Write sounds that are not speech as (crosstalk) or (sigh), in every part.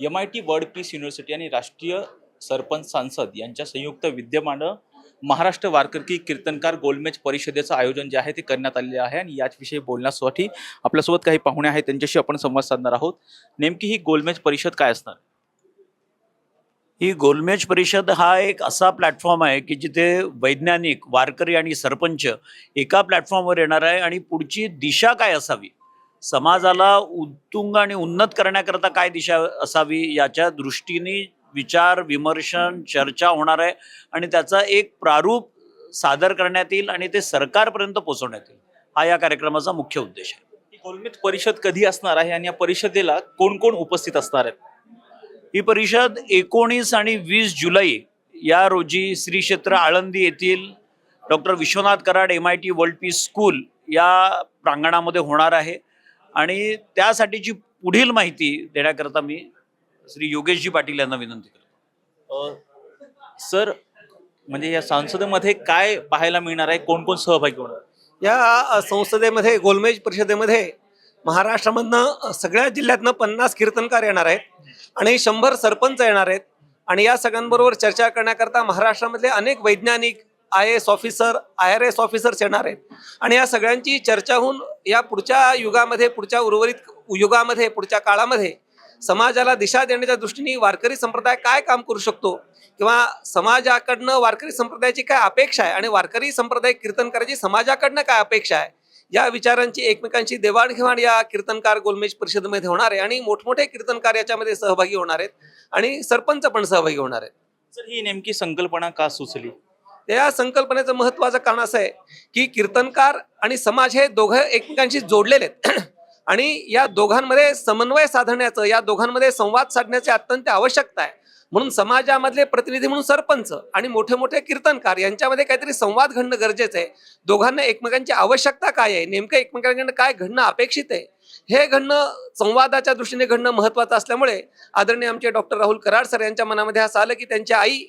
M I T world peace university आणि राष्ट्रीय सरपंच सांसद यांच्या संयुक्त विद्यमानं महाराष्ट्र वारकरी कीर्तनकार गोलमेज परिषदेचं आयोजन जे आहे ते करण्यात आलेले आहे आणि याचविषयी बोलण्यासाठी आपल्यासोबत काही पाहुणे आहेत त्यांच्याशी आपण संवाद साधणार आहोत. नेमकी ही गोलमेज परिषद काय असणार? ही गोलमेज परिषद हा एक असा प्लॅटफॉर्म आहे की जिथे वैज्ञानिक वारकरी आणि सरपंच एका प्लॅटफॉर्मवर येणार आहे आणि पुढची दिशा काय असावी? समाजाला उत्तुंग आणि उन्नत करण्याकरता काय दिशा असावी याच्या दृष्टीने विचार विमर्शन चर्चा होणार आहे आणि त्याचा एक प्रारूप सादर करण्यात येईल आणि ते सरकारपर्यंत पोहोचवण्यात येईल. हा या कार्यक्रमाचा मुख्य उद्देश आहे. ही गोलमेज परिषद कधी असणार आहे आणि या परिषदेला कोण कोण उपस्थित असणार आहेत? ही परिषद एकोणीस आणि वीस जुलै या रोजी श्री क्षेत्र आळंदी येथील doctor Vishwanath Karad M I T world peace school या प्रांगणामध्ये होणार आहे. आणि त्यासाठीची पुढील माहिती देण्याकरता मी श्री योगेशजी पाटील यांना विनंती करतो. सर म्हणजे या संसदेमध्ये काय पाहायला मिळणार आहे? कोण कोण सहभागी होणार? या संसदेमध्ये गोलमेज परिषदेमध्ये महाराष्ट्रामधनं सगळ्या जिल्ह्यातनं पन्नास कीर्तनकार येणार आहेत आणि शंभर सरपंच येणार आहेत. आणि या सगळ्यांबरोबर चर्चा करण्याकरता महाराष्ट्रामधले अनेक वैज्ञानिक I S officer I R S officers येणार आहेत. आणि या सगळ्यांची चर्चा होऊन या पुढच्या युगामध्ये पुढच्या उर्वरित युगामध्ये पुढच्या काळामध्ये समाजाला दिशा देण्याच्या दृष्टीने वारकरी संप्रदाय काय काम करू शकतो? किंवा समाजाकडनं वारकरी संप्रदायाची काय अपेक्षा आहे? आणि वारकरी संप्रदाय कीर्तनकाराची समाजाकडनं काय अपेक्षा आहे? या विचारांची एकमेकांची देवाणघेवाण या कीर्तनकार गोलमेज परिषदेमध्ये होणार आहे. आणि मोठमोठे कीर्तनकार याच्यामध्ये सहभागी होणार आहेत. आणि सरपंच पण सहभागी होणार आहेत. सर ही नेमकी संकल्पना का सुचली? त्या संकल्पनेचं महत्वाचं कारण असं आहे की कीर्तनकार आणि समाज हे दोघं एकमेकांशी जोडलेले आहेत. (clears throat) आणि या दोघांमध्ये समन्वय साधण्याचं या दोघांमध्ये संवाद साधण्याची अत्यंत आवश्यकता आहे. म्हणून समाजामधले प्रतिनिधी म्हणून सरपंच आणि मोठे मोठे कीर्तनकार यांच्यामध्ये काहीतरी संवाद घडणं गरजेचं आहे. दोघांना एकमेकांची आवश्यकता काय आहे? नेमकं एकमेकांकडनं काय घडणं अपेक्षित आहे? हे घडणं संवादाच्या दृष्टीने घडणं महत्वाचं असल्यामुळे आदरणीय आमचे डॉक्टर राहुल कराड सर यांच्या मनामध्ये असं आलं की त्यांची आई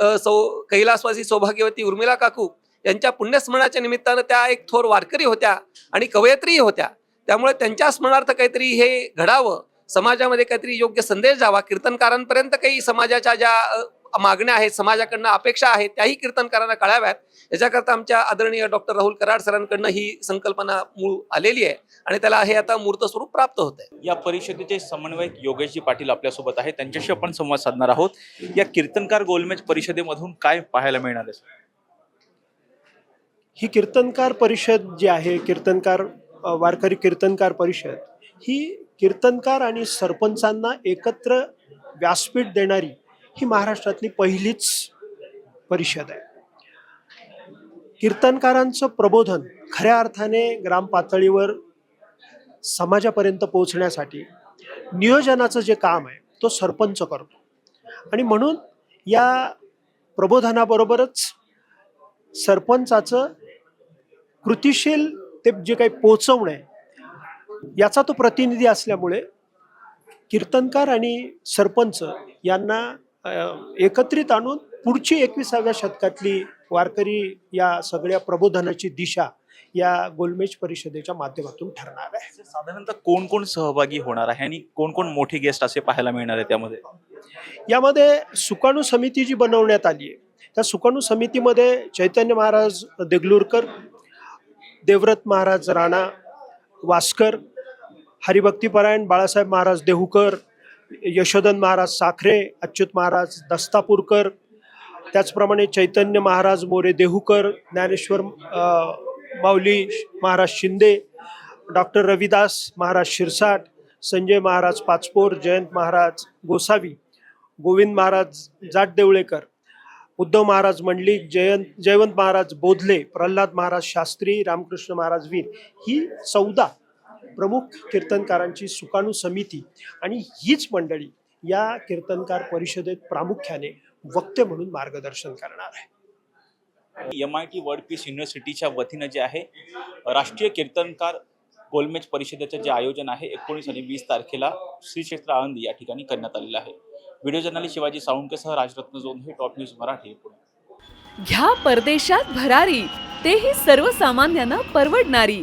सौ कैलासवासी सौभाग्यवती उर्मिला काकू यांच्या पुण्यस्मरणाच्या निमित्तानं त्या एक थोर वारकरी होत्या आणि कवयत्रीही होत्या. त्यामुळे त्यांच्या स्मरणार्थ काहीतरी हे घडावं. समाजामध्ये काहीतरी योग्य संदेश जावा कीर्तनकारांपर्यंत काही समाजाच्या ज्या मागण्या आहेत समाजाकडनं अपेक्षा आहेत त्याही कीर्तनकारांना कळाव्यात. याच्याकरता आमच्या आदरणीय डॉक्टर राहुल कराड सरांकडनं ही संकल्पना मूळ आलेली आहे आणि त्याला हे आता मूर्त स्वरूप प्राप्त होत आहे या परिषदेचे समन्वयक योगेशजी पाटील आपल्यासोबत आहे त्यांच्याशी आपण संवाद साधणार आहोत. या कीर्तनकार गोलमेज परिषदेमधून काय पाहायला मिळणार आहे? ही कीर्तनकार परिषद जी आहे कीर्तनकार वारकरी कीर्तनकार परिषद ही कीर्तनकार आणि सरपंचांना एकत्र व्यासपीठ देणारी ही महाराष्ट्रातली पहिलीच परिषद आहे. कीर्तनकारांचं प्रबोधन खऱ्या अर्थाने ग्राम पातळीवर समाजापर्यंत पोहोचण्यासाठी नियोजनाचं जे काम आहे तो सरपंच करतो. आणि म्हणून या प्रबोधनाबरोबरच सरपंचाचं कृतिशील ते जे काही पोचवणं आहे याचा तो प्रतिनिधी असल्यामुळे कीर्तनकार आणि सरपंच यांना एकत्रित आणून पुढची एकविसाव्या शतकातली वारकरी या सगळ्या प्रबोधनाची दिशा या गोलमेज परिषदेच्या माध्यमातून ठरणार आहे. साधारणतः कोण कोण सहभागी होणार आहे आणि कोण कोण मोठे गेस्ट असे पाहायला मिळणार आहे त्यामध्ये? यामध्ये सुकाणू समिती जी बनवण्यात आली आहे त्या सुकाणू समितीमध्ये चैतन्य महाराज देगलूरकर देवव्रत महाराज राणा वास्कर हरिभक्तीपरायण बाळासाहेब महाराज देहूकर यशोधन महाराज साखरे अच्युत महाराज दस्तापूरकर त्याचप्रमाणे चैतन्य महाराज मोरे देहूकर ज्ञानेश्वर माऊली महाराज शिंदे डॉक्टर रविदास महाराज शिरसाट संजय महाराज पाचपोर जयंत महाराज गोसावी गोविंद महाराज जाटदेवळेकर उद्धव महाराज मंडलिक जयंत जयवंत महाराज बोधले प्रल्हाद महाराज शास्त्री रामकृष्ण महाराज वीर ही चौदा प्रमुख कीर्तनकारांची सुकाणू समिती आणि हीच मंडळी या कीर्तनकार परिषदेत प्रामुख्याने वक्ते म्हणून मार्गदर्शन करणार आहे. M I T world peace युनिव्हर्सिटीच्या वतीनं जे आहे राष्ट्रीय कीर्तनकार गोलमेज परिषदेचं जे आयोजन आहे एकोणीस आणि वीस तारखेला श्री क्षेत्र आळंदी या ठिकाणी करण्यात आलेलं आहे. व्हिडिओ जर्नलिस्ट शिवाजी साळुंकेसह राजरत्न जोन हे टॉप न्यूज मराठी पुणे. घ्या परदेशात भरारी तेही सर्वसामान्यांना परवडणारी.